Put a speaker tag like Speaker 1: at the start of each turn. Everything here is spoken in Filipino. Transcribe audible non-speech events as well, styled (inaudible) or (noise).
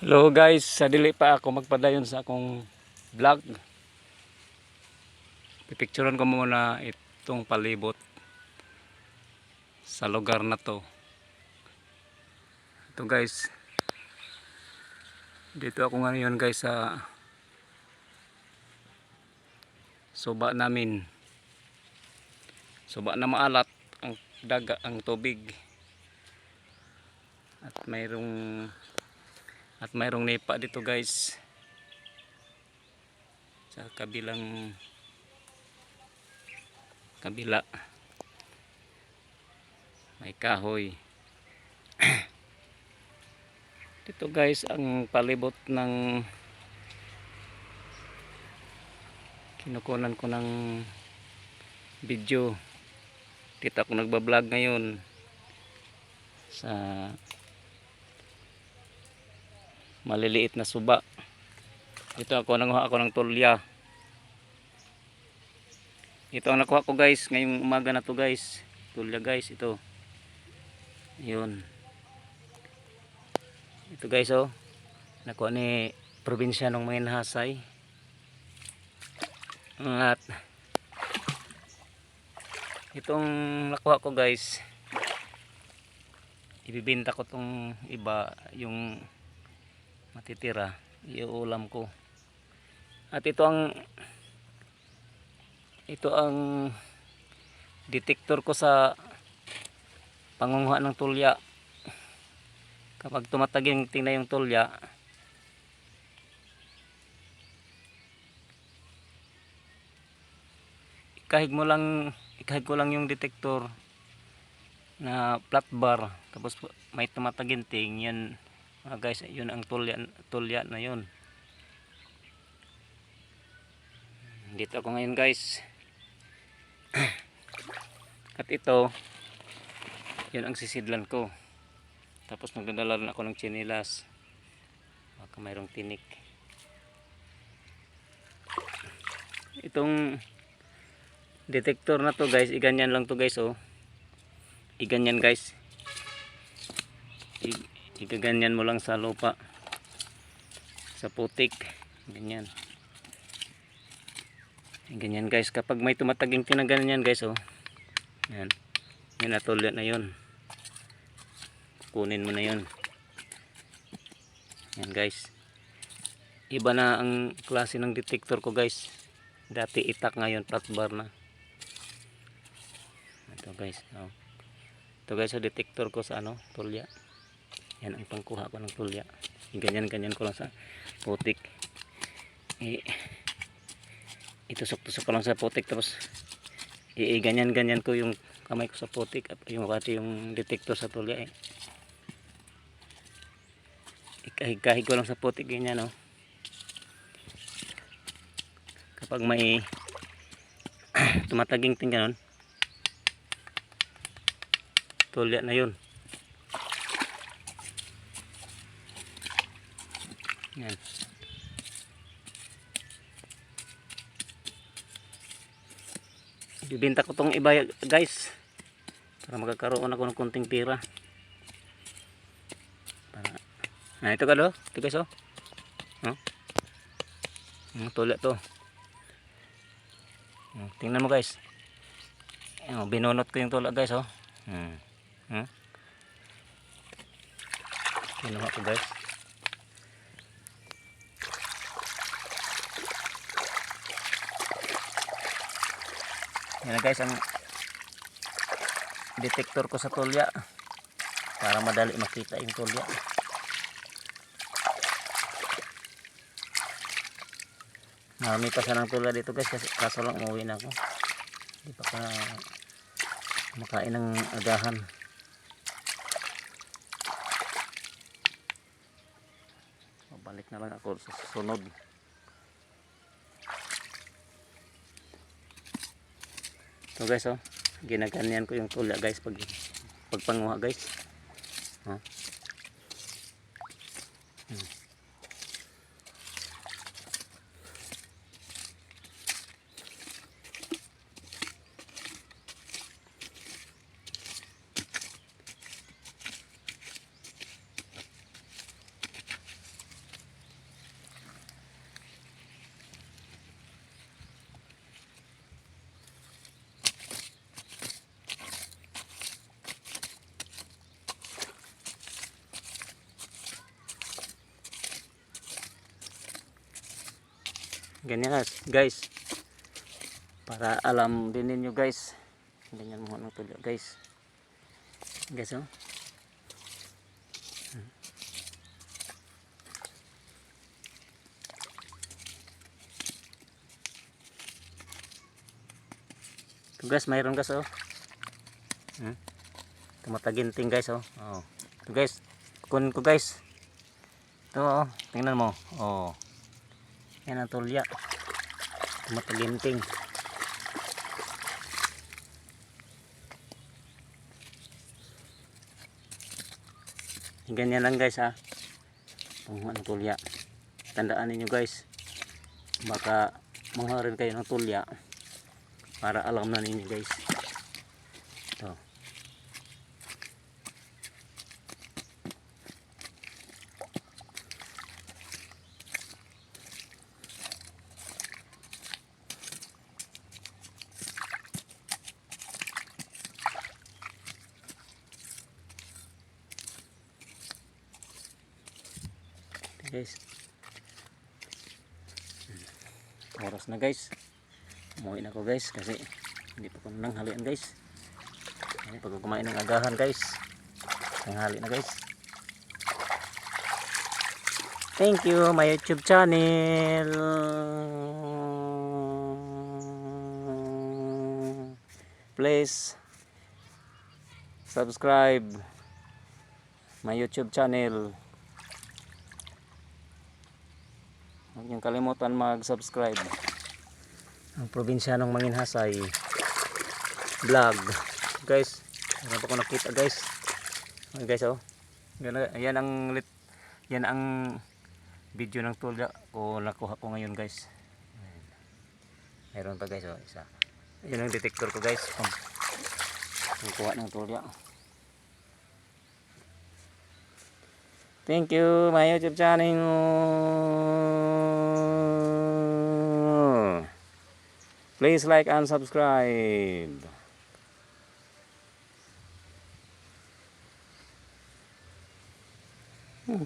Speaker 1: Hello guys, sa dili pa ako magpadayon sa akong vlog. Pipicturean ko muna itong palibot sa lugar na to. Ito guys. Dito ako ngayon guys sa suba namin. Suba na maalat ang daga ang tubig. At mayroong at mayroong nipa dito guys. Sa kabilang kabila. May kahoy. (clears throat) dito guys ang palibot ng kinukunan ko ng video. Dito ako nagbablog ngayon sa maliliit na suba. Ito ako nanguha ako ng tulya. Ito ang nakuha ko guys. Ngayong umaga na to guys. Tulya guys ito. Yun. Ito guys oh. Nakuha ni probinsya ng mga nahasay at itong nakuha ko guys ibibinta ko tong iba yung matitira iulam ko. At ito ang ito ang detector ko sa pangunguha ng tulya. Kapag tumataging tingnan yung tulya. Ikahig mo lang ikahig ko lang yung detector na flat bar. Tapos may tumataginting yan mga guys yun ang tulya, tulya na yun. Dito ako ngayon guys. (clears throat) At ito yun ang sisidlan ko. Tapos nagdadala rin ako ng chinilas. Baka mayroong tinik. Itong detector na to guys iganyan lang to guys oh. Iganyan guys igaganyan mo lang sa lupa. Sa putik. Ganyan. Ganyan guys. Kapag may tumataging tinaganyan guys oh. Yan. Yan natulad na yun. Kunin mo na yun. Yan guys. Iba na ang klase ng detector ko guys. Dati itak ngayon flat bar na. Ito guys oh. ito guys oh, detector ko sa ano tulya yan ang pangkuha ko ng tulya. Ganyan ganyan ko lang sa putik. Eh, itusok tusok ko lang sa putik tapos i ganyan ganyan ko yung kamay ko sa putik at yung pati yung detector sa tulya eh. Ikahig kahig ko lang sa putik ganyan no kapag may (clears throat) tumataging ting ganon tulya na yun Yan. Bibenta ko tong iba guys. Para magkakaroon ako ng konting pira. Para Ah, ito ka do. Ito guys oh. Oh. Hmm, tula to. Hmm, tingnan mo guys. Oh, binunot ko yung tula guys oh. Hmm. Hmm. Kinuha ko guys. Yan na guys ang detector ko sa tulya para madali makita yung tulya. Marami pa sana ng tulya dito guys kasi kaso lang umuwi na ako. Hindi pa ka makain ng agahan. Balik na lang ako sa sunod. So guys oh, ginaganyan ko yung tulya guys pag pagpanguha guys. Oh. Ganyan guys. Para alam din ninyo guys. Ganyan mo ng tulyo guys. Guys oh. Ito guys, mayroon guys oh. Hmm? Tumataginting guys oh. Oh. Ito guys, kun ko guys. Ito oh, tingnan mo. Oh. Yan ang tulya. Tumataginting. Ganyan lang guys ha. Panguha ng tulya. Tandaan ninyo guys. Baka manguha rin kayo ng tulya. Para alam na ninyo guys. Ito. Guys. Oras na guys. Umuwi na ako guys kasi hindi pa ko nanghalian guys. Ayan, pag kumain ng agahan guys nanghali na guys. Thank you my youtube channel. Please subscribe my youtube channel Huwag niyong kalimutan mag-subscribe. Ang probinsya ng Manginhasay vlog. Guys, meron pa ko nakita guys. Ayan guys oh. Yan, ang lit, yan ang video ng tulya ko nakuha ko ngayon guys. Meron pa guys oh, isa. Yan ang detector ko guys. Pang, pangkuha ng tulya. Thank you, my YouTube channel. Please like and subscribe. Hmm.